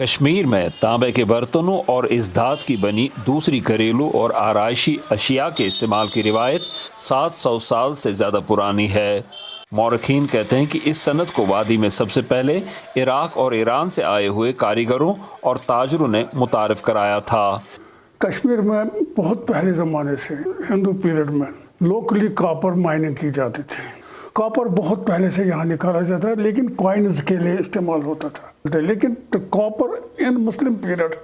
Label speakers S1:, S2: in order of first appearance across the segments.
S1: कश्मीर में तांबे के बर्तनों और इस धात की बनी दूसरी घरेलू और आरइशी अशिया के इस्तेमाल की रिवायत 700 साल से ज़्यादा पुरानी है। मौरखीन कहते हैं कि इस सनत को वादी में सबसे पहले इराक और ईरान से आए हुए कारीगरों और ताजरों ने मुतारफ़ कराया था।
S2: कश्मीर में बहुत पहले ज़माने से हिंदू पीरियड में लोकली कॉपर माइनिंग की जाती थी। कॉपर बहुत पहले से यहाँ निकाला जाता है, लेकिन कॉइन्स के लिए इस्तेमाल होता था। लेकिन copper in Muslim period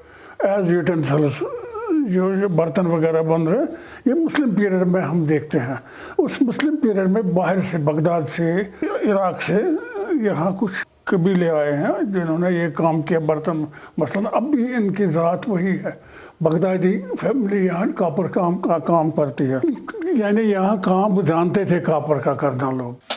S2: as utensils जो जो बर्तन वगैरह बन रहे, ये मुस्लिम पीरियड में हम देखते हैं। उस मुस्लिम पीरियड में बाहर से, बगदाद से, इराक से यहाँ कुछ कबीले आए हैं, जिन्होंने ये काम किया बर्तन, मसलन, अब भी इनकी ज़रात वही है। बगदादी फैमिली यहाँ कापर काम का काम करती है। यानी यहाँ काम जानते थे कापर का करना लोग।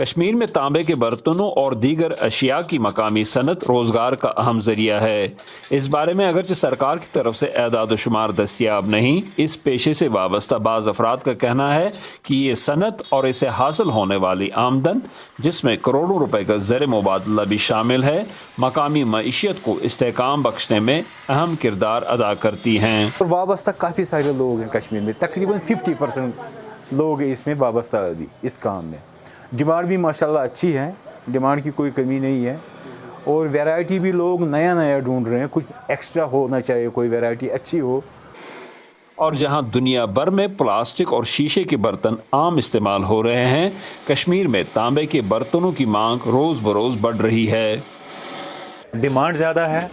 S1: कश्मीर में तांबे के बर्तनों और दीगर अशिया की मकामी सनत रोज़गार का अहम ज़रिया है। इस बारे में अगरचे सरकार की तरफ़ से एदाद शुमार दस्तियाब नहीं, इस पेशे से वाबस्ता बाज़ अफराद का कहना है कि ये सनत और इसे हासिल होने वाली आमदन, जिसमें करोड़ों रुपए का ज़र मुबादला भी शामिल है, मकामी मीशत को इसकाम बख्शने में अहम किरदार अदा करती हैं।
S3: और वाबस्ता काफ़ी सारे लोग हैं कश्मीर में, तकरीबन 50 परसेंट लोग इसमें वाबस्ता अभी, इस काम में। डिमांड भी माशाल्लाह अच्छी है डिमांड की कोई कमी नहीं है। और वैरायटी भी लोग नया नया ढूंढ रहे हैं कुछ एक्स्ट्रा होना चाहिए कोई वैरायटी अच्छी हो।
S1: और जहाँ दुनिया भर में प्लास्टिक और शीशे के बर्तन आम इस्तेमाल हो रहे हैं कश्मीर में तांबे के बर्तनों की मांग रोज़ बरोज़ बढ़ रही है।
S4: डिमांड ज़्यादा है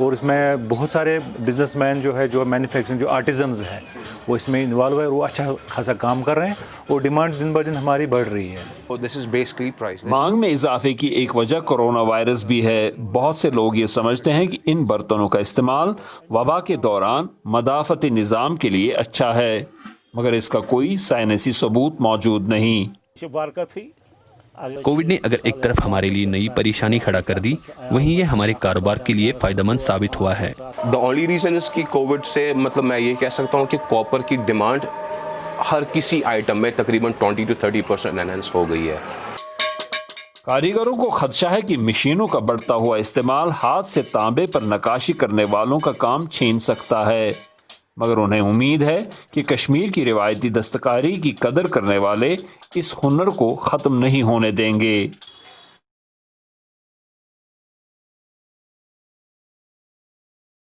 S4: और इसमें बहुत सारे बिजनेसमैन जो है जो मैन्युफैक्चरिंग जो आर्टिजन्स हैं वो इसमें इन्वॉल्व है और वो अच्छा खासा काम कर रहे हैं और डिमांड दिन ब दिन हमारी बढ़ रही है।
S5: और दिस इज़ बेसिकली प्राइस
S1: मांग में इजाफे की एक वजह कोरोना वायरस भी है। बहुत से लोग ये समझते हैं कि इन बर्तनों का इस्तेमाल वबा के दौरान मदाफती निज़ाम के लिए अच्छा है मगर इसका कोई साइनसी सबूत मौजूद नहीं।
S6: कोविड ने अगर एक तरफ़ हमारे लिए नई परेशानी खड़ा कर दी वहीं ये हमारे कारोबार के लिए फ़ायदेमंद साबित हुआ है।
S5: The only reason is कि कोविड से मतलब मैं ये कह सकता हूँ कि कॉपर की डिमांड हर किसी आइटम में तकरीबन 20 टू 30 परसेंट एनहेंस हो गई है।
S1: कारीगरों को खदशा है कि मशीनों का बढ़ता हुआ इस्तेमाल हाथ से तांबे पर नकाशी करने वालों का काम छीन सकता है। मगर उन्हें उम्मीद है कि कश्मीर की रिवायती दस्तकारी की कदर करने वाले इस हुनर को ख़त्म नहीं होने देंगे।